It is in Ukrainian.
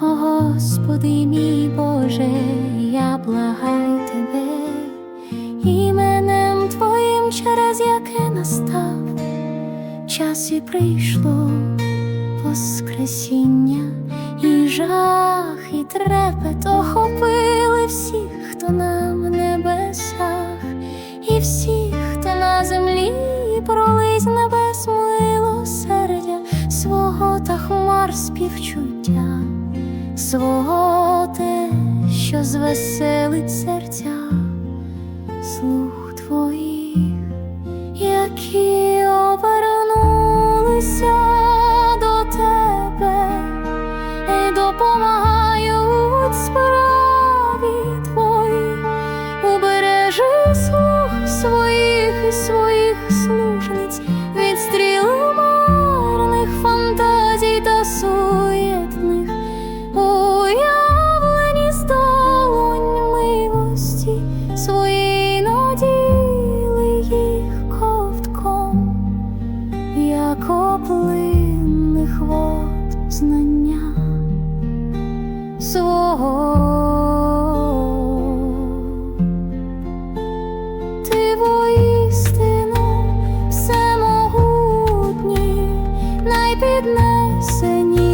О, Господи, мій Боже, я благаю тебе, іменем Твоїм, через яке настав, час і прийшло Воскресіння, і жах, і трепет охопили всіх, хто нам небесах, і всіх, хто на землі пролизь небес милосердя свого та хмар співчуть свого те, що звеселить серця, слух твоїх, які обернулися до тебе і допомагають справі твої, убережи слух своїх і своїх. 在随你。